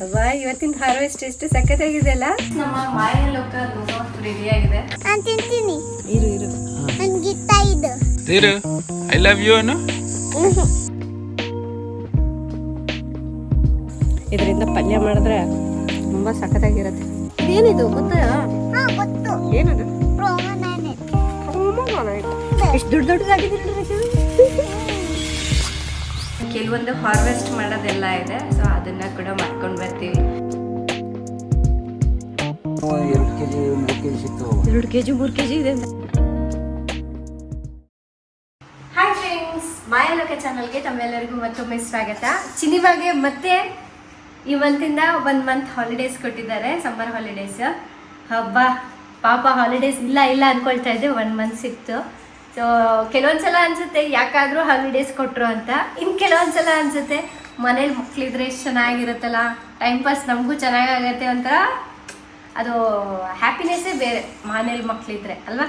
ಅಬ್ಬಾ ಇವತ್ತಿನ ಹಾರ್ವೆಸ್ಟ್ ಎಷ್ಟು ಸಖತ್ತಾಗಿದೆಯಲ್ಲ? ನಮ್ಮ ಮಾಯ ಲೋಕ ರೆಡಿ ಆಗಿದೆ. ನಾನು ತಿಂತೀನಿ. ಇರು ಇರು. ನನ್ಗೆ ಇಷ್ಟ ಇದು ಇರು ಐ ಲವ್ ಯು ಅನ್ನು. ಇದರಿಂದ ಪಲ್ಯ ಮಾಡಿದ್ರೆ ತುಂಬಾ ಸಖತ್ತಾಗಿರುತ್ತೆ. ಏನಿದು ಗೊತ್ತಾ? ಹಾ ಗೊತ್ತು. ಏನದು? ಪ್ರೋಮನಾನೆಟ್ ಎಷ್ಟು ದೊಡ್ಡ ದೊಡ್ಡದಾಗಿದೆ ಕೆಲವೊಂದು ಹಾರ್ವೆಸ್ಟ್ ಮಾಡೋದೆಲ್ಲ ಇದೆ ಸೊ ಅದನ್ನ ಕೂಡ ಮಾಡ್ಕೊಂಡು ಬರ್ತೀವಿ. ಎರಡು ಕೆ ಜಿ ಮೂರು ಕೆ ಜಿ ಇದೆ. ಹಾಯ್ ಫ್ರೆಂಡ್ಸ್ ಮಾಯ ಲೋಕ ಚಾನಲ್ಗೆ ತಮ್ಮೆಲ್ಲರಿಗೂ ಮತ್ತೊಮ್ಮೆ ಸ್ವಾಗತ. ಸಿನಿಮಾಗೆ ಮತ್ತೆ ಈ ಮಂತಿಂದ ಒಂದು ಮಂತ್ ಹಾಲಿಡೇಸ್ ಕೊಟ್ಟಿದ್ದಾರೆ ಸಮ್ಮರ್ ಹಾಲಿಡೇಸ್ ಹಬ್ಬ ಪಾಪ ಹಾಲಿಡೇಸ್ ಇಲ್ಲ ಇಲ್ಲ ಅನ್ಕೊಳ್ತಾ ಇದ್ದೆ ಒನ್ ಮಂತ್ ಸಿಕ್ತು. ಸೊ ಕೆಲವೊಂದ್ಸಲ ಅನ್ಸುತ್ತೆ, ಯಾಕಾದರೂ ಹಾಲಿಡೇಸ್ ಕೊಟ್ರು ಅಂತ. ಇನ್ನು ಕೆಲವೊಂದ್ಸಲ ಅನ್ಸುತ್ತೆ, ಮನೇಲಿ ಮಕ್ಕಳಿದ್ರೆ ಎಷ್ಟು ಚೆನ್ನಾಗಿರುತ್ತಲ್ಲ ಟೈಮ್ ಪಾಸ್ ನಮಗೂ ಚೆನ್ನಾಗಾಗತ್ತೆ ಅಂತ ಅದು ಹ್ಯಾಪಿನೆಸ್ಸೇ ಬೇರೆ ಮನೇಲಿ ಮಕ್ಕಳಿದ್ರೆ ಅಲ್ವಾ?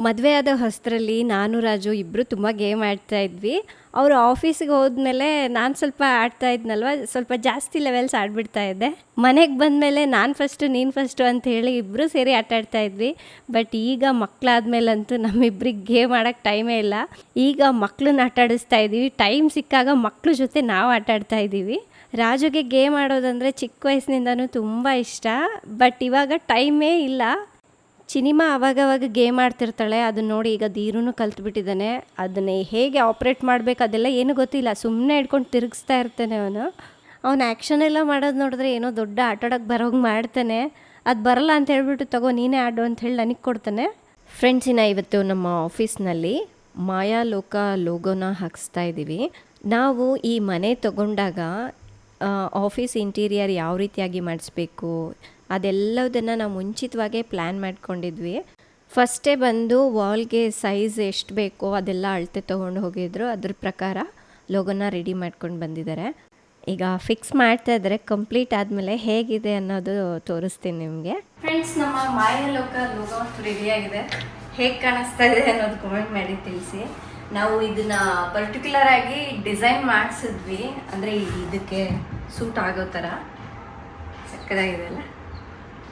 ಮದುವೆ ಆದ ಹೊಸರಲ್ಲಿ ನಾನು, ರಾಜು ಇಬ್ಬರು ತುಂಬ ಗೇಮ್ ಆಡ್ತಾ ಇದ್ವಿ. ಅವರು ಆಫೀಸಿಗೆ ಹೋದ್ಮೇಲೆ ನಾನು ಸ್ವಲ್ಪ ಆಡ್ತಾ ಇದ್ನಲ್ವ, ಸ್ವಲ್ಪ ಜಾಸ್ತಿ ಲೆವೆಲ್ಸ್ ಆಡ್ಬಿಡ್ತಾ ಇದ್ದೆ. ಮನೆಗೆ ಬಂದಮೇಲೆ ನಾನು ಫಸ್ಟು ನೀನು ಫಸ್ಟು ಅಂತ ಹೇಳಿ ಇಬ್ಬರು ಸೇರಿ ಆಟ ಆಡ್ತಾ ಇದ್ವಿ. ಬಟ್ ಈಗ ಮಕ್ಕಳಾದ್ಮೇಲಂತೂ ನಮ್ಮಿಬ್ರಿಗೆ ಗೇಮ್ ಆಡೋಕ್ಕೆ ಟೈಮೇ ಇಲ್ಲ. ಈಗ ಮಕ್ಕಳನ್ನ ಆಟ ಆಡಿಸ್ತಾ ಇದ್ದೀವಿ. ಟೈಮ್ ಸಿಕ್ಕಾಗ ಮಕ್ಕಳ ಜೊತೆ ನಾವು ಆಟ ಆಡ್ತಾ ಇದ್ದೀವಿ. ರಾಜುಗೆ ಗೇಮ್ ಆಡೋದಂದರೆ ಚಿಕ್ಕ ವಯಸ್ಸಿನಿಂದನೂ ತುಂಬ ಇಷ್ಟ. ಬಟ್ ಇವಾಗ ಟೈಮೇ ಇಲ್ಲ. ಚಿನಿಮಾ ಅವಾಗವಾಗ ಗೇಮ್ ಆಡ್ತಿರ್ತಾಳೆ, ಅದನ್ನ ನೋಡಿ ಈಗ ಧೀರುನು ಕಲ್ತ್ಬಿಟ್ಟಿದ್ದಾನೆ. ಅದನ್ನೇ ಹೇಗೆ ಆಪ್ರೇಟ್ ಮಾಡಬೇಕು ಅದೆಲ್ಲ ಏನೂ ಗೊತ್ತಿಲ್ಲ. ಸುಮ್ಮನೆ ಹಿಡ್ಕೊಂಡು ತಿರುಗಿಸ್ತಾ ಇರ್ತಾನೆ ಅವನು. ಅವನು ಆ್ಯಕ್ಷನ್ ಎಲ್ಲ ಮಾಡೋದು ನೋಡಿದ್ರೆ ಏನೋ ದೊಡ್ಡ ಆಟಾಡೋಕ್ಕೆ ಬರೋಂಗೆ ಮಾಡ್ತಾನೆ. ಅದು ಬರಲ್ಲ ಅಂತ ಹೇಳ್ಬಿಟ್ಟು ತಗೋ, ನೀನೇ ಆಡು ಅಂತ ಹೇಳಿ ನನಗೆ ಕೊಡ್ತಾನೆ. ಫ್ರೆಂಡ್ಸಿನ ಇವತ್ತು ನಮ್ಮ ಆಫೀಸ್ನಲ್ಲಿ ಮಾಯಾ ಲೋಕ ಲೋಗೋನ ಹಾಕಿಸ್ತಾ ಇದ್ದೀವಿ. ನಾವು ಈ ಮನೆ ತಗೊಂಡಾಗ ಆಫೀಸ್ ಇಂಟೀರಿಯರ್ ಯಾವ ರೀತಿಯಾಗಿ ಮಾಡಿಸ್ಬೇಕು? ಅದೆಲ್ಲದನ್ನು ನಾವು ಮುಂಚಿತವಾಗೇ ಪ್ಲ್ಯಾನ್ ಮಾಡ್ಕೊಂಡಿದ್ವಿ. ಫಸ್ಟೇ ಬಂದು ವಾಲ್ಗೆ ಸೈಜ್ ಎಷ್ಟು ಬೇಕೋ ಅದೆಲ್ಲ ಅಳತೆ ತೊಗೊಂಡು ಹೋಗಿದ್ರು. ಅದ್ರ ಪ್ರಕಾರ ಲೋಗೋನ ರೆಡಿ ಮಾಡ್ಕೊಂಡು ಬಂದಿದ್ದಾರೆ. ಈಗ ಫಿಕ್ಸ್ ಮಾಡ್ತಾ ಇದ್ದಾರೆ. ಕಂಪ್ಲೀಟ್ ಆದ್ಮೇಲೆ ಹೇಗಿದೆ ಅನ್ನೋದು ತೋರಿಸ್ತೀನಿ ನಿಮಗೆ. ಫ್ರೆಂಡ್ಸ್ ನಮ್ಮ ಮಾಯ ಲೋಕ ಲೋಗೋ ರೆಡಿ ಆಗಿದೆ. ಹೇಗೆ ಕಾಣಿಸ್ತಾ ಇದೆ ಅನ್ನೋದು ಕಮೆಂಟ್ ಮಾಡಿ ತಿಳಿಸಿ. ನಾವು ಇದನ್ನ ಪರ್ಟಿಕ್ಯುಲರ್ ಆಗಿ ಡಿಸೈನ್ ಮಾಡಿಸಿದ್ವಿ. ಅಂದರೆ ಇದಕ್ಕೆ ಸೂಟ್ ಆಗೋ ಥರ ಸಕ್ಕದಾಗಿದೆ ಅಲ್ಲ?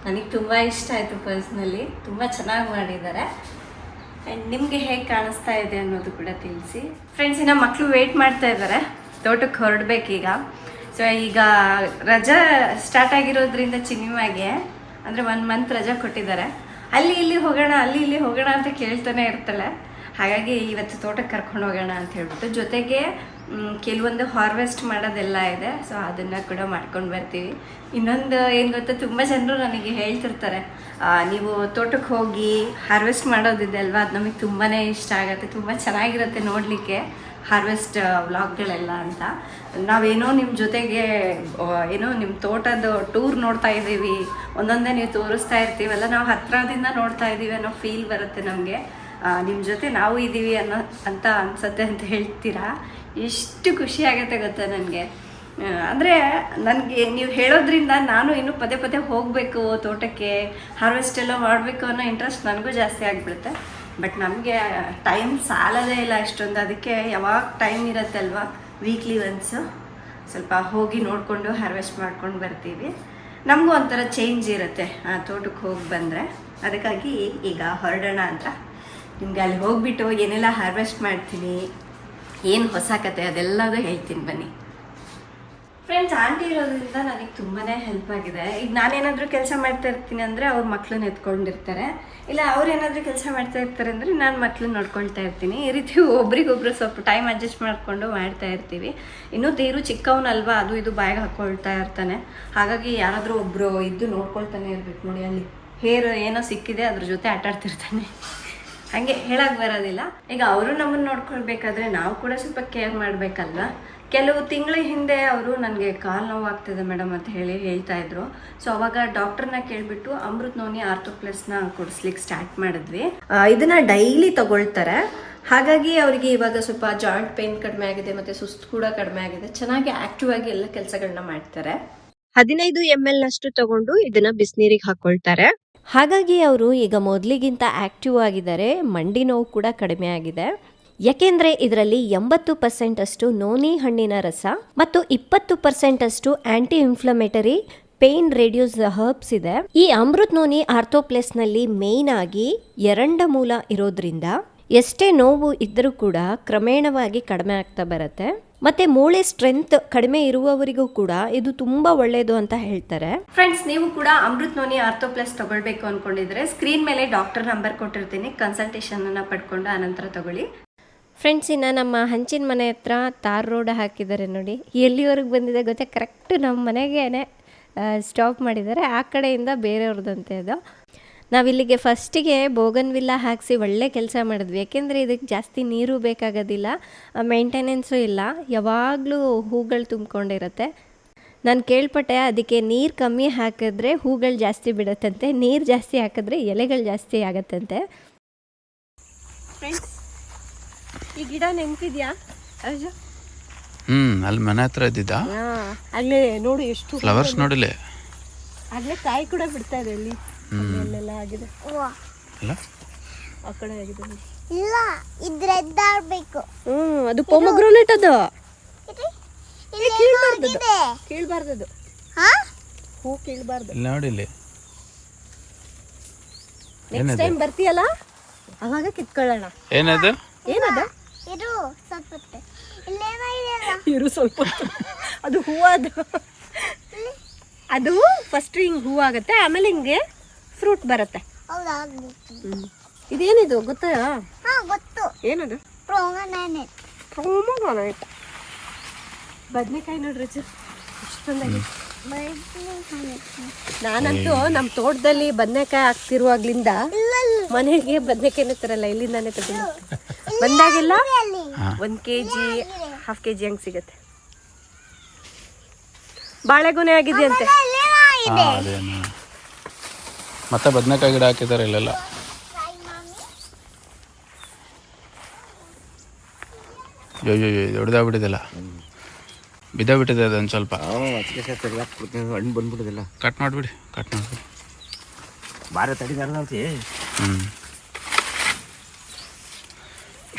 ನನಗೆ ತುಂಬ ಇಷ್ಟ ಆಯಿತು ಪರ್ಸ್ನಲಿ ತುಂಬ ಚೆನ್ನಾಗಿ ಮಾಡಿದ್ದಾರೆ. ಆ್ಯಂಡ್ ನಿಮಗೆ ಹೇಗೆ ಕಾಣಿಸ್ತಾ ಇದೆ ಅನ್ನೋದು ಕೂಡ ತಿಳಿಸಿ. ಫ್ರೆಂಡ್ಸ್ ಇನ್ನು ಮಕ್ಕಳು ವೆಯ್ಟ್ ಮಾಡ್ತಾ ಇದ್ದಾರೆ. ತೋಟಕ್ಕೆ ಹೊರಡ್ಬೇಕೀಗ. ಸೊ ಈಗ ರಜಾ ಸ್ಟಾರ್ಟ್ ಆಗಿರೋದ್ರಿಂದ ಚಿನಿಮಾಗೆ ಅಂದರೆ ಒನ್ ಮಂತ್ ರಜಾ ಕೊಟ್ಟಿದ್ದಾರೆ. ಅಲ್ಲಿ ಇಲ್ಲಿ ಹೋಗೋಣ, ಅಲ್ಲಿ ಇಲ್ಲಿ ಹೋಗೋಣ ಅಂತ ಕೇಳ್ತಾನೆ ಇರ್ತಾಳೆ. ಹಾಗಾಗಿ ಇವತ್ತು ತೋಟಕ್ಕೆ ಕರ್ಕೊಂಡು ಹೋಗೋಣ ಅಂತ ಹೇಳ್ಬಿಟ್ಟು ಜೊತೆಗೆ ಕೆಲವೊಂದು ಹಾರ್ವೆಸ್ಟ್ ಮಾಡೋದೆಲ್ಲ ಇದೆ. ಸೊ ಅದನ್ನು ಕೂಡ ಮಾಡ್ಕೊಂಡು ಬರ್ತೀವಿ. ಇನ್ನೊಂದು ಏನು ಗೊತ್ತಾ, ತುಂಬ ಜನರು ನನಗೆ ಹೇಳ್ತಿರ್ತಾರೆ ನೀವು ತೋಟಕ್ಕೆ ಹೋಗಿ ಹಾರ್ವೆಸ್ಟ್ ಮಾಡೋದಿದೆ ಅಲ್ವಾ? ಅದು ನಮಗೆ ತುಂಬಾ ಇಷ್ಟ ಆಗುತ್ತೆ, ತುಂಬ ಚೆನ್ನಾಗಿರುತ್ತೆ ನೋಡಲಿಕ್ಕೆ ಹಾರ್ವೆಸ್ಟ್ ವ್ಲಾಗ್ಗಳೆಲ್ಲ ಅಂತ. ನಾವೇನೋ ನಿಮ್ಮ ಜೊತೆಗೆ ಏನೋ ನಿಮ್ಮ ತೋಟದ ಟೂರ್ ನೋಡ್ತಾ ಇದ್ದೀವಿ, ಒಂದೊಂದೇ ನೀವು ತೋರಿಸ್ತಾ ಇರ್ತೀವಲ್ಲ, ನಾವು ಹತ್ತಿರದಿಂದ ನೋಡ್ತಾ ಇದ್ದೀವಿ ಅನ್ನೋ ಫೀಲ್ ಬರುತ್ತೆ ನಮಗೆ. ನಿಮ್ಮ ಜೊತೆ ನಾವು ಇದ್ದೀವಿ ಅನ್ನೋ ಅಂತ ಅನ್ಸತ್ತೆ ಅಂತ ಹೇಳ್ತೀರಾ? ಎಷ್ಟು ಖುಷಿ ಆಗುತ್ತೆ ಗೊತ್ತಾ ನನಗೆ. ಅಂದರೆ ನನಗೆ ನೀವು ಹೇಳೋದ್ರಿಂದ ನಾನು ಇನ್ನೂ ಪದೇ ಪದೇ ಹೋಗಬೇಕು ತೋಟಕ್ಕೆ ಹಾರ್ವೆಸ್ಟ್ ಎಲ್ಲ ಮಾಡಬೇಕು ಅನ್ನೋ ಇಂಟ್ರೆಸ್ಟ್ ನನಗೂ ಜಾಸ್ತಿ ಆಗಿಬಿಡುತ್ತೆ. ಬಟ್ ನಮಗೆ ಟೈಮ್ ಸಾಲದೇ ಇಲ್ಲ ಅಷ್ಟೊಂದು. ಅದಕ್ಕೆ ಯಾವಾಗ ಟೈಮ್ ಇರುತ್ತೆ ಅಲ್ವಾ? ವೀಕ್ಲಿ ಒನ್ಸು ಸ್ವಲ್ಪ ಹೋಗಿ ನೋಡಿಕೊಂಡು ಹಾರ್ವೆಸ್ಟ್ ಮಾಡ್ಕೊಂಡು ಬರ್ತೀವಿ. ನಮಗೂ ಒಂಥರ ಚೇಂಜ್ ಇರುತ್ತೆ ಆ ತೋಟಕ್ಕೆ ಹೋಗಿ ಬಂದರೆ. ಅದಕ್ಕಾಗಿ ಈಗ ಹೊರಡೋಣ ಅಂತ ನಿಮ್ಗೆ ಅಲ್ಲಿ ಹೋಗ್ಬಿಟ್ಟು ಏನೆಲ್ಲ ಹಾರ್ವೆಸ್ಟ್ ಮಾಡ್ತೀನಿ, ಏನು ಹೊಸ ಕತೆ ಅದೆಲ್ಲದೂ ಹೇಳ್ತೀನಿ ಬನ್ನಿ. ಫ್ರೆಂಡ್ಸ್ ಆಂಟಿ ಇರೋದ್ರಿಂದ ನನಗೆ ತುಂಬಾ ಹೆಲ್ಪ್ ಆಗಿದೆ. ಈಗ ನಾನೇನಾದರೂ ಕೆಲಸ ಮಾಡ್ತಾ ಇರ್ತೀನಿ ಅಂದರೆ ಅವ್ರ ಮಕ್ಕಳನ್ನ ಎತ್ಕೊಂಡಿರ್ತಾರೆ. ಇಲ್ಲ, ಅವ್ರು ಏನಾದರೂ ಕೆಲಸ ಮಾಡ್ತಾ ಇರ್ತಾರೆ ಅಂದರೆ ನಾನು ಮಕ್ಕಳನ್ನ ನೋಡ್ಕೊಳ್ತಾ ಇರ್ತೀನಿ. ಈ ರೀತಿ ಒಬ್ರಿಗೊಬ್ರು ಸ್ವಲ್ಪ ಟೈಮ್ ಅಡ್ಜಸ್ಟ್ ಮಾಡಿಕೊಂಡು ಮಾಡ್ತಾ ಇರ್ತೀವಿ. ಇನ್ನೂ ತೀರು ಚಿಕ್ಕವನಲ್ವಾ, ಅದು ಇದು ಬಾಯಿಗೆ ಹಾಕ್ಕೊಳ್ತಾ ಇರ್ತಾನೆ. ಹಾಗಾಗಿ ಯಾರಾದರೂ ಒಬ್ಬರು ಇದ್ದು ನೋಡ್ಕೊಳ್ತಾನೆ ಇರ್ಬೇಕು ನೋಡಿ, ಅಲ್ಲಿ ಹೇರ್ ಏನೋ ಸಿಕ್ಕಿದೆ, ಅದ್ರ ಜೊತೆ ಆಟ ಆಡ್ತಿರ್ತಾನೆ ಹಾಗೆ ಹೇಳಕ್ ಬರೋದಿಲ್ಲ. ಈಗ ಅವರು ನಮ್ಮನ್ನ ನೋಡ್ಕೊಳ್ಬೇಕಾದ್ರೆ ನಾವು ಕೂಡ ಸ್ವಲ್ಪ ಕೇರ್ ಮಾಡಬೇಕಲ್ವಾ? ಕೆಲವು ತಿಂಗಳ ಹಿಂದೆ ಅವರು ನನಗೆ ಕಾಲು ನೋವು ಮೇಡಂ ಮೇಡಮ್ ಅಂತ ಹೇಳಿ ಹೇಳ್ತಾ ಇದ್ರು. ಸೊ ಅವಾಗ ಡಾಕ್ಟರ್ನ ಕೇಳಿಬಿಟ್ಟು ಅಮೃತ್ ನೋನಿ ಆರ್ಥೋಪ್ಲಸ್ನ ಕೊಡಿಸ್ಲಿಕ್ಕೆ ಸ್ಟಾರ್ಟ್ ಮಾಡಿದ್ವಿ. ಇದನ್ನ ಡೈಲಿ ತಗೊಳ್ತಾರೆ. ಹಾಗಾಗಿ ಅವರಿಗೆ ಇವಾಗ ಸ್ವಲ್ಪ ಜಾಯಿಂಟ್ ಪೇನ್ ಕಡಿಮೆ ಆಗಿದೆ ಮತ್ತೆ ಸುಸ್ತು ಕೂಡ ಕಡಿಮೆ ಆಗಿದೆ. ಚೆನ್ನಾಗಿ ಆಕ್ಟಿವ್ ಆಗಿ ಎಲ್ಲ ಕೆಲಸಗಳನ್ನ ಮಾಡ್ತಾರೆ. ಹದಿನೈದು ಎಂ ಎಲ್ ನಷ್ಟು ತಗೊಂಡು ಇದನ್ನ ಬಿಸಿನೀರಿಗೆ ಹಾಕೊಳ್ತಾರೆ. ಹಾಗಾಗಿ ಅವರು ಈಗ ಮೊದಲಿಗಿಂತ ಆಕ್ಟಿವ್ ಆಗಿದ್ದಾರೆ. ಮಂಡಿ ನೋವು ಕೂಡ ಕಡಿಮೆ ಆಗಿದೆ. ಯಾಕೆಂದರೆ ಇದರಲ್ಲಿ ಎಂಬತ್ತು ಪರ್ಸೆಂಟ್ ಅಷ್ಟು ನೋನಿ ಹಣ್ಣಿನ ರಸ ಮತ್ತು ಇಪ್ಪತ್ತು ಪರ್ಸೆಂಟ್ ಅಷ್ಟು anti inflammatory pain reduce herbs ಇದೆ. ಈ ಅಮೃತ್ ನೋನಿ ಆರ್ಥೋಪ್ಲೆಸ್ನಲ್ಲಿ ಮೇಯ್ನ್ ಆಗಿ ಎರಂಡ ಮೂಲ ಇರೋದ್ರಿಂದ ಎಷ್ಟೇ ನೋವು ಇದ್ದರೂ ಕೂಡ ಕ್ರಮೇಣವಾಗಿ ಕಡಿಮೆ ಆಗ್ತಾ ಬರುತ್ತೆ. ಮತ್ತೆ ಮೂಳೆ ಸ್ಟ್ರೆಂತ್ ಕಡಿಮೆ ಇರುವವರಿಗೂ ಕೂಡ ಇದು ತುಂಬಾ ಒಳ್ಳೆಯದು ಅಂತ ಹೇಳ್ತಾರೆ. ಫ್ರೆಂಡ್ಸ್ ನೀವು ಕೂಡ ಅಮೃತ್ ನೋನಿ ಆರ್ಥೋಪ್ಲಸ್ ತಗೊಳ್ಬೇಕು ಅನ್ಕೊಂಡಿದ್ರೆ ಸ್ಕ್ರೀನ್ ಮೇಲೆ ಡಾಕ್ಟರ್ ನಂಬರ್ ಕೊಟ್ಟಿರ್ತೀನಿ. ಕನ್ಸಲ್ಟೇಷನ್ ಅನ್ನ ಪಡ್ಕೊಂಡು ಆನಂತರ ತಗೊಳ್ಳಿ. ಫ್ರೆಂಡ್ಸ್ ಇನ್ನ ನಮ್ಮ ಹಂಚಿನ ಮನೆ ಹತ್ರ ತಾರ್ ರೋಡ್ ಹಾಕಿದ್ದಾರೆ ನೋಡಿ. ಎಲ್ಲಿವರೆಗೆ ಬಂದಿದೆ ಗೊತ್ತೆ? ಕರೆಕ್ಟ್ ನಮ್ಮ ಮನೆಗೇನೆ ಸ್ಟಾಪ್ ಮಾಡಿದ್ದಾರೆ. ಆ ಕಡೆಯಿಂದ ಬೇರೆಯವ್ರದ್ದಂತೆ ಅದು. ನಾವಿಲ್ಲಿಗೆ ಫಸ್ಟಿಗೆ ಬೋಗನ್ವಿಲ್ಲ ಹಾಕಿಸಿ ಒಳ್ಳೆ ಕೆಲಸ ಮಾಡಿದ್ವಿ. ಯಾಕೆಂದರೆ ಇದಕ್ಕೆ ಜಾಸ್ತಿ ನೀರು ಬೇಕಾಗೋದಿಲ್ಲ ಮೇಂಟೆನೆನ್ಸು ಇಲ್ಲ. ಯಾವಾಗಲೂ ಹೂಗಳು ತುಂಬಿಕೊಂಡಿರುತ್ತೆ. ನಾನು ಕೇಳ್ಪಟ್ಟೆ ಅದಕ್ಕೆ ನೀರು ಕಮ್ಮಿ ಹಾಕಿದ್ರೆ ಹೂಗಳು ಜಾಸ್ತಿ ಬಿಡುತ್ತಂತೆ ನೀರು ಜಾಸ್ತಿ ಹಾಕಿದ್ರೆ ಎಲೆಗಳು ಜಾಸ್ತಿ ಆಗತ್ತಂತೆ. ಫ್ರೆಂಡ್ಸ್ ಈ ಗಿಡ ನೆನ್ಪಿದ್ಯಾ? ಹ್ಮ್ ಅಲ್ಲಿ ಮನೆ ಹತ್ರ ಇದ್ದಿದ್ದ? ಹಾ ಅಲ್ಲೇ ನೋಡು ಎಷ್ಟು ಫ್ಲವರ್ಸ್ ನೋಡಿಲೆ ಅಲ್ಲೇ ಕಾಯಿ ಕೂಡ ಬಿಡ್ತಾ ಇದೆ ಇಲ್ಲಿ ಅಲ್ಲೆಲ್ಲ ಆಗಿದೆ. ಅಲ್ಲ? ಆ ಕಡೆ ಆಗಿದೆ ನೋಡಿ. ಇಲ್ಲ ಹ್ಮ್ ಅದು ಪೊಮಗ್ರೋನೆಟ್ ಅದು. ಇಲ್ಲಿ ಆಗಿದೆ. ಕೀಳ್ಬಾರ್ದದು. ಹಾ? ಹೂ ಕೀಳ್ಬಾರ್ದು. ಇಲ್ಲಿ ನೆಕ್ಸ್ಟ್ ಟೈಮ್ ಬರ್ತೀಯಲ್ಲ? ಅವಾಗ ಕಿತ್ಕೊಳ್ಳೋಣ. ಏನದು? ಏನದ? ಇರು ಸ್ವಲ್ಪ ಇರು ಅದು ಹೂವ ಅದು. ಅದು ಫಸ್ಟ್ ಹಿಂಗ್ ಹೂ ಆಗುತ್ತೆ. ಆಮೇಲೆ ಹಿಂಗೆ ಫ್ರೂಟ್ ಬರುತ್ತೆ. ಇದೇನಿದು? ಗೊತ್ತಾ? ಹಾ ಗೊತ್ತು. ಏನದು? ಪ್ರೋಗನಾನೆಟ್ ಬದನೆಕಾಯಿ ಬದ್ನೆಕಾಯಿ ನೋಡ್ರಿ ನಾನಂತೂ ನಮ್ಮ ತೋಟದಲ್ಲಿ ಬದನೆಕಾಯಿ ಹಾಕ್ತಿರುವಾಗ್ಲಿಂದ ಮನೆಗೆ ಬದನೆಕಾಯಿನ ತರಲ್ಲ ಇಲ್ಲಿಂದಾನೆ ತಗೊಂಡು ಬಂದಾಗೆಲ್ಲ ಒಂದ್ K G half K G ಹಂಗೆ ಸಿಗತ್ತೆ. ಬಾಳೆಗೊನೆ ಆಗಿದೆಯಂತೆ. ಮತ್ತೆ ಬದನೆಕಾಯಿ ಗಿಡ ಹಾಕಿದ್ದಾರೆ ಇಲ್ಲೆಲ್ಲ. ಅಯ್ಯೋ ದೊಡ್ಡದಾಗ್ಬಿಟ್ಟಿದೆಲ್ಲ ಬಿಟ್ಟಿದೆ ಅದೊಂದು ಸ್ವಲ್ಪ. ಹಣ್ಣು ಬಂದ್ಬಿಟ್ಟಿದೆಲ್ಲ ಕಟ್ ಮಾಡಿಬಿಡಿ ಕಟ್ ಮಾಡಿಬಿಡಿ. ಭಾರ ತಡಿದಾರಲ್ಲ ಅಂತೆ? ಹ್ಞೂ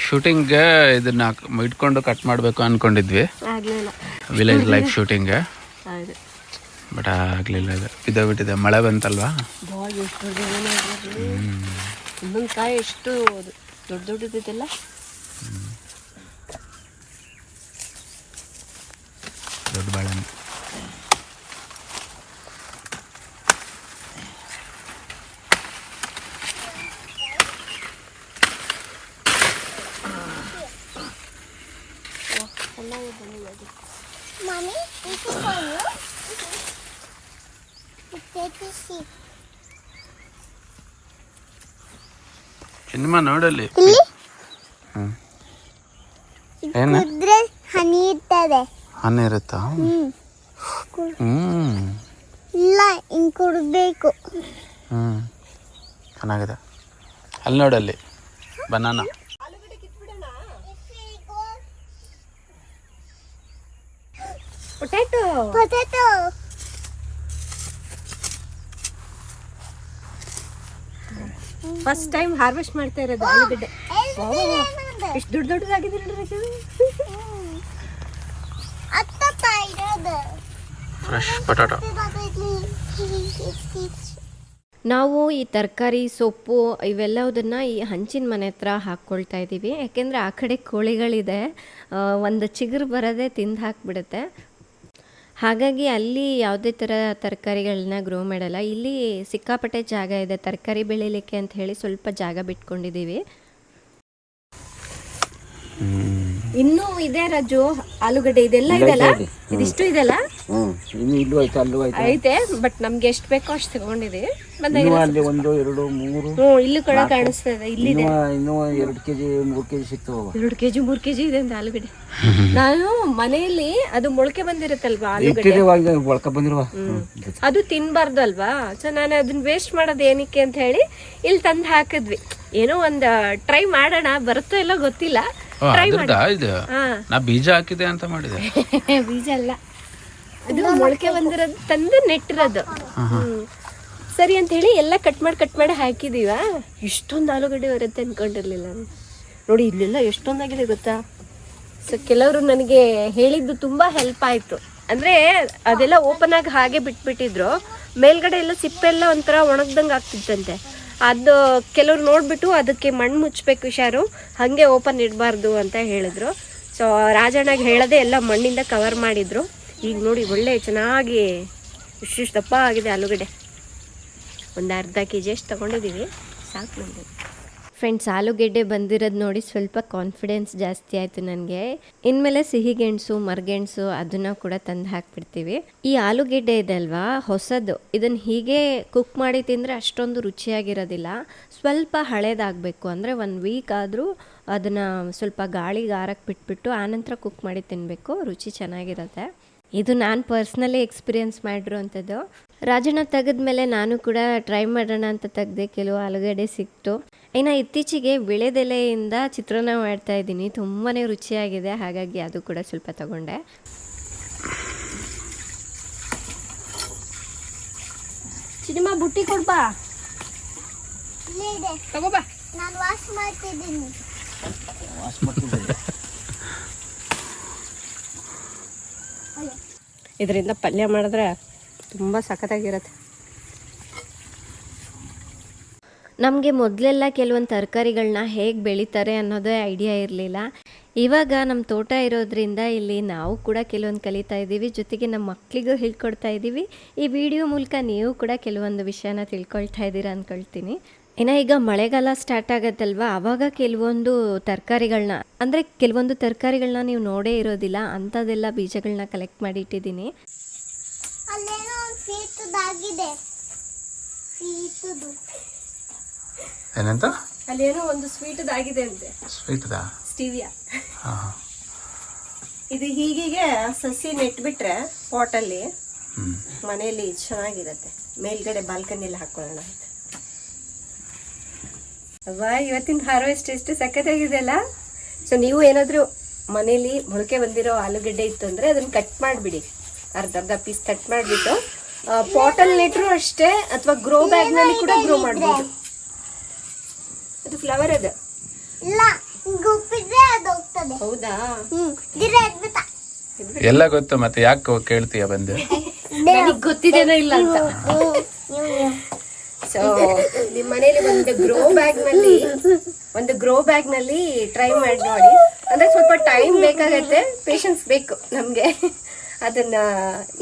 ಶೂಟಿಂಗ್ಗೆ ಇದನ್ನ ಇಟ್ಕೊಂಡು ಕಟ್ ಮಾಡಬೇಕು ಅಂದ್ಕೊಂಡಿದ್ವಿ ವಿಲೇಜ್ ಲೈಫ್ ಶೂಟಿಂಗ್ಗೆ ಬಟ್ ಆಗಲಿಲ್ಲ ಅದು. ಬಿದ್ದೋಗ್ಬಿಟ್ಟಿದೆ. ಮಳೆ ಬಂತಲ್ವಾ? ಒಂದೊಂದು ಕಾಯಿ ಎಷ್ಟು ದೊಡ್ಡ ದೊಡ್ಡದಿದೆಲ್ಲ ದೊಡ್ಡ ಬಾಳೆಹಣ್ಣು. ಚಿನ್ನಮ್ಮ ನೋಡಲ್ಲಿ ಇಲ್ಲಿ? ಹ್ಞೂ ಏನು? ಕುದ್ರೆ ಹನಿ ಇರ್ತದೆ. ಹಣ್ಣು ಇರುತ್ತಾ? ಹ್ಮ್. ಇಲ್ಲ ಹಿಂಗ್ ಕುಡ್ಬೇಕು. ಹ್ಞೂ ಚೆನ್ನಾಗಿದೆ. ಅಲ್ಲಿ ನೋಡಲ್ಲಿ banana. Potato. Potato first time harvest ಮಾಡ್ತಾ ಇರೋದು ಆಲೂಗಡ್ಡೆ. ಎಷ್ಟು ದೊಡ್ಡ ದೊಡ್ಡದಾಗಿದೆ ನೋಡ್ರಿ ಫ್ರೆಶ್ ಪೊಟಾಟೊ ನಾವು ಈ ತರಕಾರಿ ಸೊಪ್ಪು ಇವೆಲ್ಲದನ್ನು ಈ ಹಂಚಿನ ಮನೆ ಹತ್ರ ಹಾಕ್ಕೊಳ್ತಾ ಇದ್ದೀವಿ ಯಾಕೆಂದ್ರೆ ಆ ಕಡೆ ಕೋಳಿಗಳಿದೆ. ಒಂದು ಚಿಗುರು ಬರೋದೇ ತಿಂದು ಹಾಕ್ಬಿಡುತ್ತೆ. ಹಾಗಾಗಿ ಅಲ್ಲಿ ಯಾವುದೇ ಥರ ತರಕಾರಿಗಳನ್ನ ಗ್ರೋ ಮಾಡಲ್ಲ. ಇಲ್ಲಿ ಸಿಕ್ಕಾಪಟ್ಟೆ ಜಾಗ ಇದೆ. ತರಕಾರಿ ಬೆಳೀಲಿಕ್ಕೆ ಅಂತ ಹೇಳಿ ಸ್ವಲ್ಪ ಜಾಗ ಬಿಟ್ಕೊಂಡಿದ್ದೀವಿ. ಇನ್ನೂ ಇದೆ ರಾಜು ಆಲೂಗಡ್ಡೆ ಇದೆಲ್ಲ ಇದೆಲ್ಲ ಇದಿಷ್ಟು ಇದೆಲ್ಲ ಇಲ್ಲೂ ಐತೆ ಅಲ್ಲೂ ಐತೆ ಐತೆ ಬಟ್ ನಮ್ಗೆ ಎಷ್ಟು ಬೇಕೋ ಅಷ್ಟು ತಗೊಂಡಿದೀವಿ ಅಲ್ಲಿ ಒಂದು ಎರಡು ಮೂರು ಹ್ಞೂ ಇಲ್ಲೂ ಕೂಡ ಕಾಣಿಸ್ತಾ ಇದೆ. ಇಲ್ಲಿ ಇನ್ನೂ ಎರಡು ಕೆ ಜಿ ಮೂರು ಕೆ ಜಿ ಸಿಗ್ತಾವ ಎರಡು ಕೆಜಿ ಮೂರು ಕೆಜಿ ಇದೆ ಅಂತ ಆಲೂಗಡ್ಡೆ. ನಾನು ಮನೆಯಲ್ಲಿ ಅದು ಮೊಳಕೆ ಬಂದಿರುತ್ತಲ್ವಾ ಆಲೂಗಡ್ಡೆ? ಮೊಳಕೆ ಬಂದಿರುವ. ಅದು ತಿನ್ಬಾರ್ದು ಅಲ್ವಾ ಸೊ ನಾನು ಅದನ್ನ ವೇಸ್ಟ್ ಮಾಡೋದು ಏನಕ್ಕೆ ಅಂತ ಹೇಳಿ ಇಲ್ಲಿ ತಂದು ಹಾಕಿದ್ವಿ. ಏನೋ ಒಂದು ಟ್ರೈ ಮಾಡೋಣ ಬರುತ್ತೋ ಇಲ್ಲೋ ಗೊತ್ತಿಲ್ಲ. ಇದು. ನಾ ಬೀಜ ಹಾಕಿದೆ ಅಂತ ಮಾಡಿದೆ. ಬೀಜ ಅಲ್ಲ. ಅದು ಮೊಳಕೆ ಬಂದಿರೋದು ತಂದು ನೆಟ್ಟಿರೋದು. ಹ್ಮ್. ಸರಿ ಅಂತ ಹೇಳಿ ಎಲ್ಲ ಕಟ್ ಮಾಡಿ ಕಟ್ ಮಾಡಿ ಹಾಕಿದೀವ? ಇಷ್ಟೊಂದು ಆಲೂಗಡ್ಡೆ ಬರುತ್ತೆ ಅನ್ಕೊಂಡಿರ್ಲಿಲ್ಲ ನೋಡಿ ಇಲ್ಲೆಲ್ಲ ಎಷ್ಟೊಂದಾಗಿದೆ ಗೊತ್ತಾ? ಸೊ ಕೆಲವರು ನನಗೆ ಹೇಳಿದ್ದು ತುಂಬಾ ಹೆಲ್ಪ್ ಆಯ್ತು. ಅಂದ್ರೆ ಅದೆಲ್ಲ ಓಪನ್ ಆಗಿ ಹಾಗೆ ಬಿಟ್ಬಿಟ್ಟಿದ್ರು. ಮೇಲ್ಗಡೆ ಎಲ್ಲ ಸಿಪ್ಪೆಲ್ಲ ಒಂಥರ ಒಣಗ್ದಂಗೆ ಆಗ್ತಿತ್ತಂತೆ. ಅದು ಕೆಲವ್ರು ನೋಡ್ಬಿಟ್ಟು ಅದಕ್ಕೆ ಮಣ್ಣು ಮುಚ್ಚಬೇಕು ಹುಷಾರು, ಹಾಗೆ ಓಪನ್ ಇಡಬಾರ್ದು ಅಂತ ಹೇಳಿದ್ರು. ಸೊ ರಾಜಣ್ಣಗೆ ಹೇಳದೆ ಎಲ್ಲ ಮಣ್ಣಿಂದ ಕವರ್ ಮಾಡಿದ್ರು. ಈಗ ನೋಡಿ ಒಳ್ಳೆ ಚೆನ್ನಾಗಿ ಇಷ್ಟಿಷ್ಟು ದಪ್ಪ ಆಗಿದೆ ಆಲೂಗಡ್ಡೆ. ಒಂದು ಅರ್ಧ ಕೆ ಜಿ ಅಷ್ಟು ತೊಗೊಂಡಿದ್ದೀವಿ ಸಾಕು ನಮಗೆ ಫ್ರೆಂಡ್ಸ್ ಆಲೂಗೆಡ್ಡೆ ಬಂದಿರೋದು ನೋಡಿ ಸ್ವಲ್ಪ ಕಾನ್ಫಿಡೆನ್ಸ್ ಜಾಸ್ತಿ ಆಯಿತು ನನಗೆ. ಇನ್ಮೇಲೆ ಸಿಹಿಗೆಣಸು, ಮರಗೆಣಸು ಅದನ್ನು ಕೂಡ ತಂದು ಹಾಕ್ಬಿಡ್ತೀವಿ. ಈ ಆಲೂಗೆಡ್ಡೆ ಇದೆ ಅಲ್ವಾ? ಹೊಸದು. ಇದನ್ನು ಹೀಗೆ ಕುಕ್ ಮಾಡಿ ತಿಂದರೆ ಅಷ್ಟೊಂದು ರುಚಿಯಾಗಿರೋದಿಲ್ಲ. ಸ್ವಲ್ಪ ಹಳೇದಾಗಬೇಕು. ಅಂದರೆ ಒಂದು ವೀಕ್ ಆದರೂ ಅದನ್ನು ಸ್ವಲ್ಪ ಗಾಳಿಗೆ ಆರಕ್ಕೆ ಬಿಟ್ಬಿಟ್ಟು ಆನಂತರ ಕುಕ್ ಮಾಡಿ ತಿನ್ನಬೇಕು ರುಚಿ ಚೆನ್ನಾಗಿರುತ್ತೆ. ಇದು ನಾನು ಪರ್ಸ್ನಲಿ ಎಕ್ಸ್ಪೀರಿಯನ್ಸ್ ಮಾಡಿರೋವಂಥದ್ದು ರಾಜಣ್ಣ ತೆಗೆದ್ಮೇಲೆ ನಾನು ಕೂಡ ಟ್ರೈ ಮಾಡೋಣ ಅಂತ ತೆಗೆದೆ ಕೆಲವು ಆಲೂಗಡ್ಡೆ ಸಿಕ್ತು. ಇನ್ನು ಇತ್ತೀಚೆಗೆ ವಿಳೆದೆಲೆಯಿಂದ ಚಿತ್ರಾನ್ನ ಮಾಡ್ತಾ ಇದ್ದೀನಿ. ತುಂಬಾ ರುಚಿಯಾಗಿದೆ. ಹಾಗಾಗಿ ಅದು ಕೂಡ ಸ್ವಲ್ಪ ತಗೊಂಡೆ. ಸಿನಿಮಾ ಬುಟ್ಟಿ ಕೊಡ್ಬಾ. ಇಲ್ಲೇ ಇದೆ. ತಗೋಬಾ. ನಾನು ವಾಶ್ ಮಾಡ್ತಿದ್ದೀನಿ. ವಾಶ್ ಮಾಡ್ತಿದ್ದೆ ಇದರಿಂದ ಪಲ್ಯ ಮಾಡಿದ್ರೆ ತುಂಬ ಸಖತ್ತಾಗಿರುತ್ತೆ. ನಮಗೆ ಮೊದಲೆಲ್ಲ ಕೆಲವೊಂದು ತರಕಾರಿಗಳನ್ನ ಹೇಗೆ ಬೆಳೀತಾರೆ ಅನ್ನೋದೇ ಐಡಿಯಾ ಇರಲಿಲ್ಲ. ಇವಾಗ ನಮ್ಮ ತೋಟ ಇರೋದ್ರಿಂದ ಇಲ್ಲಿ ನಾವು ಕೂಡ ಕೆಲವೊಂದು ಕಲಿತಾ ಇದ್ದೀವಿ. ಜೊತೆಗೆ ನಮ್ಮ ಮಕ್ಕಳಿಗೂ ಹೇಳ್ಕೊಡ್ತಾ ಇದ್ದೀವಿ. ಈ ವಿಡಿಯೋ ಮೂಲಕ ನೀವು ಕೂಡ ಕೆಲವೊಂದು ವಿಷಯನ ತಿಳ್ಕೊಳ್ತಾ ಇದ್ದೀರಾ ಅಂದ್ಕೊಳ್ತೀನಿ ಇನ್ನು ಈಗ ಮಳೆಗಾಲ ಸ್ಟಾರ್ಟ್ ಆಗತ್ತಲ್ವಾ? ಅವಾಗ ಕೆಲವೊಂದು ತರಕಾರಿಗಳನ್ನ ಅಂದರೆ ಕೆಲವೊಂದು ತರಕಾರಿಗಳನ್ನ ನೀವು ನೋಡೇ ಇರೋದಿಲ್ಲ ಅಂಥದ್ದೆಲ್ಲ ಬೀಜಗಳನ್ನ ಕಲೆಕ್ಟ್ ಮಾಡಿ ಇಟ್ಟಿದ್ದೀನಿ ಅಲ್ಲೇನೋ ಒಂದು ಸೀಟದಾಗಿದೆ ಆಗಿದೆ. ಏನಂತ? ಅಲ್ಲಿ ಏನೋ ಒಂದು ಸ್ವೀಟ್ದಾಗಿದೆ ಅಂತೆ. ಸ್ವೀಟ್ದಾ ಸ್ಟೀವಿಯಾ. ಇದು ಹೀಗೆ ಸಸಿ ನೆಟ್ಬಿಟ್ರೆ ಪಾಟಲ್ಲಿ ಮನೆಯಲ್ಲಿ ಚೆನ್ನಾಗಿರತ್ತೆ. ಮೇಲ್ಗಡೆ ಬಾಲ್ಕನಿಯಲ್ಲಿ ಹಾಕೊಳ್ಳೋಣ ಅಂತ. ಅಲ್ವಾ ಇವತ್ತಿನ ಹಾರ್ವೆಸ್ಟ್ ಎಷ್ಟು ಸಖತ್ತಾಗಿದೆ ಅಲ್ಲ ಸೊ ನೀವು ಏನಾದರೂ ಮನೇಲಿ ಮೊಳಕೆ ಬಂದಿರೋ ಆಲೂಗಡ್ಡೆ ಇತ್ತು ಅಂದರೆ ಅದನ್ನ ಕಟ್ ಮಾಡಿಬಿಡಿ. ಅರ್ಧ ಅರ್ಧ ಪೀಸ್ ಕಟ್ ಮಾಡಿಬಿಟ್ಟು ಪಾಟಲ್ ನೆಟ್ರು ಅಷ್ಟೇ ಅಥವಾ ಗ್ರೋ ಬ್ಯಾಗ್ನಲ್ಲಿ ಕೂಡ ಗ್ರೋ ಮಾಡ್ಬೋದು. ಅದು ಫ್ಲವರ್ ಅದು. ಹೌದಾ? ಹ್ಮ್ ದಿರ ಅದ್ಭುತ ಎಲ್ಲ ಗೊತ್ತು ಮತ್ತೆ ಯಾಕೆ ಕೇಳ್ತೀಯ ಬಂದು? ನನಗೆ ಗೊತ್ತಿದೇನೋ ಇಲ್ಲ ಅಂತ. ಸೊ ನಿಮ್ಮ ಮನೇಲಿ ಒಂದು ಗ್ರೋ ಬ್ಯಾಗ್ನಲ್ಲಿ ಒಂದು ಗ್ರೋ ಬ್ಯಾಗ್ನಲ್ಲಿ ಟ್ರೈ ಮಾಡಿ ನೋಡಿ. ಅಂದ್ರೆ ಸ್ವಲ್ಪ ಟೈಮ್ ಬೇಕಾಗತ್ತೆ ಪೇಶನ್ಸ್ ಬೇಕು ನಮ್ಗೆ. ಅದನ್ನ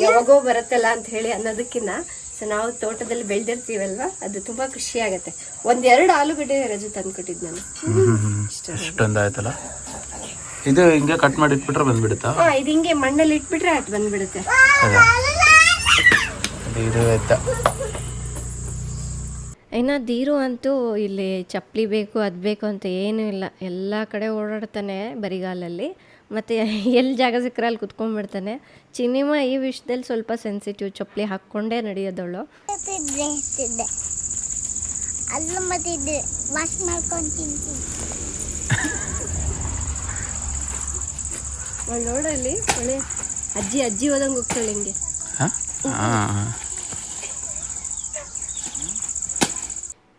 ಯಾವಾಗೋ ಬರುತ್ತಲ್ಲ ಅಂತ ಹೇಳಿ ಅನ್ನೋದಕ್ಕಿಂತ ಸೊ ನಾವು ತೋಟದಲ್ಲಿ ಬೆಳೆದಿರ್ತೀವಲ್ವಾ? ಅದು ತುಂಬಾ ಖುಷಿ ಆಗತ್ತೆ. ಒಂದೆರಡು ಆಲೂಗಡ್ಡೆ ರಜೆ ತಂದ್ಕೊಟ್ಟಿದ್ ನಾನು. ಇಷ್ಟೊಂದು ಆಯ್ತಲ್ಲ ಇದು ಹಿಂಗೆ ಕಟ್ ಮಾಡಿ ಇಟ್ಬಿಟ್ರೆ ಬಂದ್ಬಿಡುತ್ತಾ? ಹಾ ಇದು ಹಿಂಗೆ ಮಣ್ಣಲ್ಲಿ ಇಟ್ಬಿಟ್ರೆ ಅದು ಬಂದ್ಬಿಡುತ್ತೆ. ಅದೇ. ಇದು ಎತ್ತ ಇನ್ನು ಧೀರು ಅಂತೂ ಇಲ್ಲಿ ಚಪ್ಪಲಿ ಬೇಕು ಅದು ಬೇಕು ಅಂತ ಏನೂ ಇಲ್ಲ. ಎಲ್ಲ ಕಡೆ ಓಡಾಡ್ತಾನೆ ಬರಿಗಾಲಲ್ಲಿ. ಮತ್ತು ಎಲ್ಲಿ ಜಾಗ ಸಿಕ್ಕರೆ ಅಲ್ಲಿ ಕುತ್ಕೊಂಡ್ಬಿಡ್ತಾನೆ ಚಿನ್ನಿಮ ಈ ವಿಷಯದಲ್ಲಿ ಸ್ವಲ್ಪ ಸೆನ್ಸಿಟಿವ್ ಚಪ್ಪಲಿ ಹಾಕ್ಕೊಂಡೇ ನಡೆಯೋದವಳು. ಅಲ್ಲಿ ಮತ್ತೆ ವಾಶ್ ಮಾಡ್ಕೊಂಡು ತಿಂತೀನಿ ನೋಡಲ್ಲಿ ಒಳ್ಳೆ ಅಜ್ಜಿ ಅಜ್ಜಿ ಹೋದಂಗೆ ಹೋಗ್ತಾಳೆ ಹಿಂಗೆ ಹಾಂ ಹಾಂ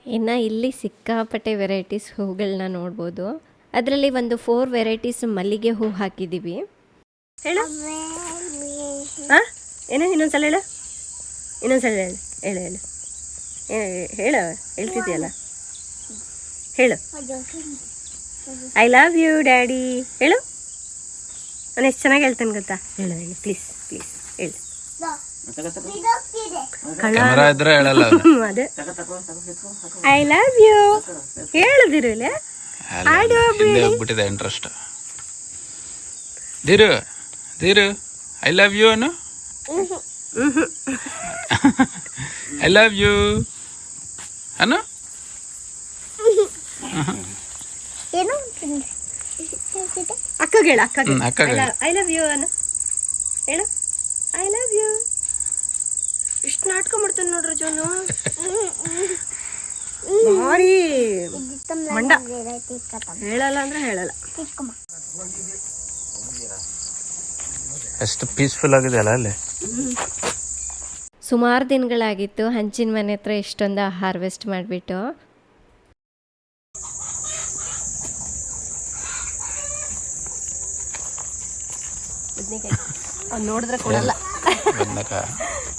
ಇನ್ನು ಇಲ್ಲಿ ಸಿಕ್ಕಾಪಟ್ಟೆ ವೆರೈಟೀಸ್ ಹೂಗಳನ್ನ ನೋಡ್ಬೋದು. ಅದರಲ್ಲಿ ಒಂದು ಫೋರ್ ವೆರೈಟೀಸ್ ಮಲ್ಲಿಗೆ ಹೂ ಹಾಕಿದ್ದೀವಿ ಹೇಳು. ಹಾ? ಏನೋ ಇನ್ನೊಂದ್ಸಲ ಹೇಳು. ಇನ್ನೊಂದ್ಸಲ ಹೇಳು. ಹೇಳು ಹೇಳು. ಹೇಳು, ಹೇಳ್ತಿದ್ಯಲ್ಲ. ಹೇಳು. ಐ ಲವ್ ಯು ಡ್ಯಾಡಿ ಹೇಳು. ನಾನು ಎಷ್ಟು ಚೆನ್ನಾಗಿ ಹೇಳ್ತೇನೆ ಗೊತ್ತಾ? ಹೇಳು ಹೇಳು. ಪ್ಲೀಸ್ ಪ್ಲೀಸ್ ಹೇಳು. ಕ್ಯಾಮರಾ ಇದ್ರೆ ಹೇಳಲ್ಲ ಅದೇ. ಐ ಲವ್ ಯು ಹಿಂದೆ ಹೋಗ್ಬಿಟ್ಟಿದೆ interest Dhiru Dhiru I love you Anu I love you Anu ಏನು? ಅಕ್ಕಗೆ ಹೇಳ ಅಕ್ಕಗೆ. ಐ ಲವ್ ಯು ಅನ್ನು? ಹೇಳು. ಐ ಲವ್ ಯು ಕಟ್ಕೊಂಡ್ಬಿಡ್ತಾನೆ ನೋಡ್ರಿ ಜೋನು. ಭಾರಿ. ಮಂಡ. ಹೇಳಲ್ಲ ಅಂದ್ರೆ ಹೇಳಲ್ಲ. ಎಷ್ಟು ಪೀಸ್ಫುಲ್ ಆಗಿದೆ ಅಲ್ಲ? ಅಲ್ಲಿ ಸುಮಾರು ದಿನಗಳಾಗಿತ್ತು ಹಂಚಿನ ಮನೆ ಹತ್ರ ಇಷ್ಟೊಂದು ಹಾರ್ವೆಸ್ಟ್ ಮಾಡಿಬಿಟ್ಟು. ಬದನೆಕಾಯಿ. ಅವ್ನು ನೋಡಿದ್ರೆ ಕೊಡಲ್ಲ.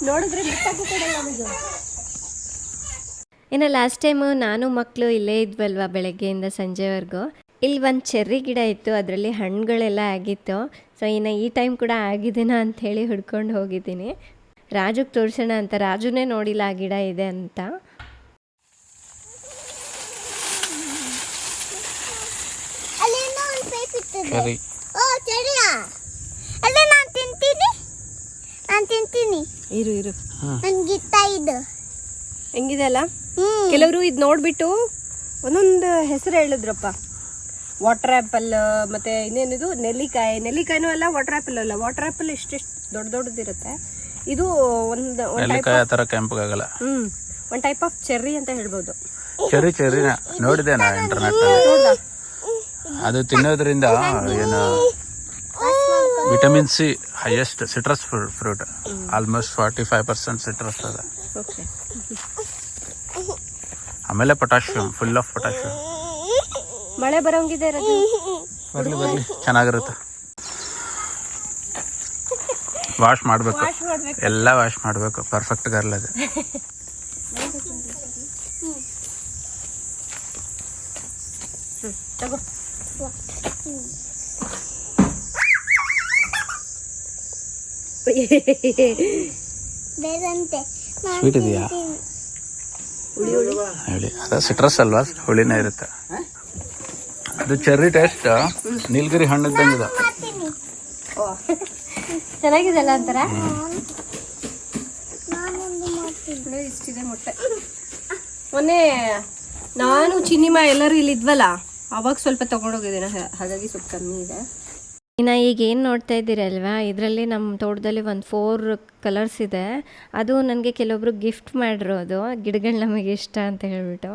ನೋಡಿದ್ರೆ ಕೊಡಲ್ಲ ಇನ್ನು ಲಾಸ್ಟ್ ಟೈಮು ನಾನು ಮಕ್ಕಳು ಇಲ್ಲೇ ಇದ್ವಲ್ವ ಬೆಳಗ್ಗೆಯಿಂದ ಸಂಜೆವರೆಗೂ. ಇಲ್ಲಿ ಒಂದು ಚೆರ್ರಿ ಗಿಡ ಇತ್ತು ಅದರಲ್ಲಿ ಹಣ್ಣುಗಳೆಲ್ಲ ಆಗಿತ್ತು. ಸೊ ಇನ್ನು ಈ ಟೈಮ್ ಕೂಡ ಆಗಿದೆನಾ ಅಂಥೇಳಿ ಹುಡ್ಕೊಂಡು ಹೋಗಿದ್ದೀನಿ. ರಾಜುಗೆ ತೋರಿಸೋಣ ಅಂತ. ರಾಜುನೇ ನೋಡಿಲ್ಲ ಆ ಗಿಡ ಇದೆ ಅಂತ. ಅಲ್ಲೇನೋ ಒಂದು ಪೇಪ್ ಇರ್ತದೆ ಕರಿ ಓ ಸರಿಯಾ ಅಲ್ಲ ನಾನು ತಿಂತೀನಿ ನಾನು ತಿಂತೀನಿ. ಇರು ಇರು. ನನ್ಗೆ ಇಷ್ಟ ಇದು. ಹೆಂಗಿದೆ ಅಲ್ಲ? ಕೆಲವರು ಇದು ನೋಡ್ಬಿಟ್ಟು ಒಂದೊಂದು ಹೆಸರು ಹೇಳಿದ್ರಪ್ಪ. ವಾಟರ್ ಆ್ಯಪಲ್ ಮತ್ತೆ ಇನ್ನೇನಿದು? ನೆಲ್ಲಿಕಾಯಿ. ನೆಲ್ಲಿಕಾಯಿನೂ ಅಲ್ಲ ವಾಟರ್ ಆ್ಯಪಲ್ ಅಲ್ಲ. ವಾಟರ್ ಆ್ಯಪಲ್ ಇಷ್ಟೆಷ್ಟು ದೊಡ್ಡ ದೊಡ್ಡದಿರುತ್ತೆ? ಇದು ಒಂದು ಒಂದು ಟೈಪ್ ನೆಲ್ಲಿಕಾಯಿ ಆ ಥರ ಕೆಂಪಗಾಗಲ್ಲ. ಹ್ಮ್. ಒಂದು ಟೈಪ್ ಆಫ್ ಚೆರ್ರಿ ಅಂತ ಹೇಳ್ಬೋದು. ಚೆರ್ರಿ ಚೆರಿನ ನೋಡಿದೆ ನಾ ಇಂಟರ್ನೆಟ್ ಅದು ತಿನ್ನೋದ್ರಿಂದ ಏನು vitamin C highest citrus fruit almost forty five percent citrus ಅದ. ಓಕೆ ಆಮೇಲೆ ಪೊಟ್ಯಾಶಿಯಂ ಫುಲ್ ಆಫ್ ಪೊಟ್ಯಾಶಿಯಂ ಮಳೆ ಬರೋಂಗಿದೆ ಬರಲಿ ಬರಲಿ ಬರ್ಲಿ. ಚೆನ್ನಾಗಿರುತ್ತೆ. ವಾಶ್ ಮಾಡಬೇಕು. ಎಲ್ಲ ವಾಶ್ ಮಾಡಬೇಕು. ಪರ್ಫೆಕ್ಟ್ ಗರ್ಲ್ ಅದು. ತಗೋ. ಸ್ವೀಟ್ ಇದೆಯಾ? ಹೇಳಿ ಅದ ಸಿಟ್ರಸ್ ಅಲ್ವಾ? ಹುಳಿನೇ ಇರುತ್ತೆ. ಅದು ಚೆರ್ರಿ ಟೇಸ್ಟ್ ನೀಲಗಿರಿ ಹಣ್ಣು ಇದ್ದಂಗಿದೆ ಚೆನ್ನಾಗಿದೆ ಅಲ್ಲ ಅಂತಾರ? ಇಷ್ಟಿದೆ ಮೊಟ್ಟೆ. ಮೊನ್ನೆ ನಾನು ಚಿನ್ನಿಮಾ ಎಲ್ಲರೂ ಇಲ್ಲಿ ಇದ್ವಲ್ಲ ಅವಾಗ ಸ್ವಲ್ಪ ತಗೊಂಡೋಗಿದ್ದೀನಿ. ಹಾಗಾಗಿ ಸ್ವಲ್ಪ ಕಮ್ಮಿ ಇದೆ. ಇನ್ನು ಈಗ ಏನು ನೋಡ್ತಾ ಇದ್ದೀರಲ್ವಾ ಇದರಲ್ಲಿ ನಮ್ಮ ತೋಟದಲ್ಲಿ ಒಂದು ಫೋರ್ ಕಲರ್ಸ್ ಇದೆ. ಅದು ನನಗೆ ಕೆಲವೊಬ್ರು ಗಿಫ್ಟ್ ಮಾಡಿರೋದು ಗಿಡಗಳು ನಮಗೆ ಇಷ್ಟ ಅಂತ ಹೇಳಿಬಿಟ್ಟು.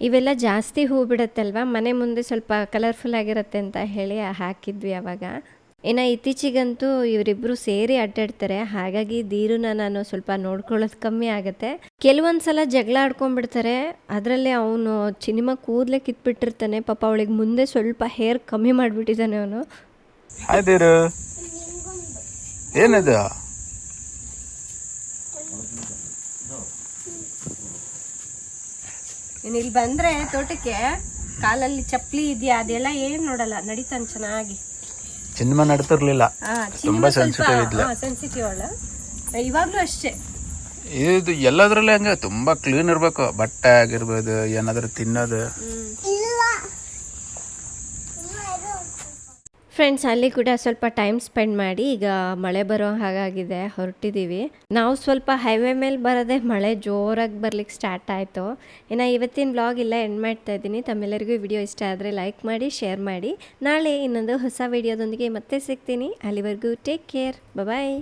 ಇವೆಲ್ಲ ಜಾಸ್ತಿ ಹೂ ಬಿಡುತ್ತಲ್ವ? ಮನೆ ಮುಂದೆ ಸ್ವಲ್ಪ ಕಲರ್ಫುಲ್ ಆಗಿರುತ್ತೆ ಅಂತ ಹೇಳಿ ಹಾಕಿದ್ವಿ ಅವಾಗ. ಇನ್ನು ಇತ್ತೀಚೆಗಂತೂ ಇವರಿಬ್ಬರು ಸೇರಿ ಅಡ್ಡಾಡ್ತಾರೆ. ಹಾಗಾಗಿ ದೀರುನ ನಾನು ಸ್ವಲ್ಪ ನೋಡ್ಕೊಳ್ಳೋದು ಕಮ್ಮಿ ಆಗುತ್ತೆ. ಕೆಲವೊಂದು ಸಲ ಜಗಳ ಆಡ್ಕೊಂಡ್ಬಿಡ್ತಾರೆ. ಅದರಲ್ಲಿ ಅವನು ಸಿನಿಮಾ ಕೂದಲೇ ಕಿತ್ಬಿಟ್ಟಿರ್ತಾನೆ. ಪಾಪ ಅವಳಿಗೆ ಮುಂದೆ ಸ್ವಲ್ಪ ಹೇರ್ ಕಮ್ಮಿ ಮಾಡಿಬಿಟ್ಟಿದ್ದಾನೆ ಅವನು. ಆಯ್ತೀರು ಏನದು? ಇನ್ನು ಇಲ್ಲಿ ಬಂದ್ರೆ ತೋಟಕ್ಕೆ ಕಾಲಲ್ಲಿ ಚಪ್ಪಲಿ ಇದೆಯಾ? ಅದೆಲ್ಲ ಏನ್ ನೋಡಲ್ಲ ನಡೀತಾನೆ ಚೆನ್ನಾಗಿ. ಚಿನ್ಮ ನಡ್ತಿರ್ಲಿಲ್ಲ. ತುಂಬಾ ಸೆನ್ಸಿಟಿವ್ ಇದ್ಲ. ಸೆನ್ಸಿಟಿವ್ ಅಲ್ಲ ಇವಾಗ್ಲೂ ಅಷ್ಟೇ. ಇದು ಎಲ್ಲದ್ರಲ್ಲೇ ಹಂಗೆ ತುಂಬಾ ಕ್ಲೀನ್ ಇರ್ಬೇಕು. ಬಟ್ಟೆ ಆಗಿರ್ಬೋದು ಏನಾದ್ರು ತಿನ್ನೋದು. ಫ್ರೆಂಡ್ಸ್ ಅಲ್ಲಿ ಕೂಡ ಸ್ವಲ್ಪ ಟೈಮ್ ಸ್ಪೆಂಡ್ ಮಾಡಿ ಈಗ ಮಳೆ ಬರೋ ಹಾಗಾಗಿದೆ ಹೊರಟಿದ್ದೀವಿ ನಾವು ಸ್ವಲ್ಪ ಹೈವೇ ಮೇಲೆ ಬರೋದೇ ಮಳೆ ಜೋರಾಗಿ ಬರ್ಲಿಕ್ಕೆ ಸ್ಟಾರ್ಟ್ ಆಯಿತು. ಇನ್ನು ಇವತ್ತಿನ ಬ್ಲಾಗ್ ಇಲ್ಲ ಎಂಡ್ ಮಾಡ್ತಾ ಇದ್ದೀನಿ. ತಮ್ಮೆಲ್ಲರಿಗೂ ವಿಡಿಯೋ ಇಷ್ಟ ಆದರೆ ಲೈಕ್ ಮಾಡಿ ಶೇರ್ ಮಾಡಿ. ನಾಳೆ ಇನ್ನೊಂದು ಹೊಸ ವಿಡಿಯೋದೊಂದಿಗೆ ಮತ್ತೆ ಸಿಗ್ತೀನಿ. ಅಲ್ಲಿವರೆಗೂ ಟೇಕ್ ಕೇರ್ ಬಾಯ್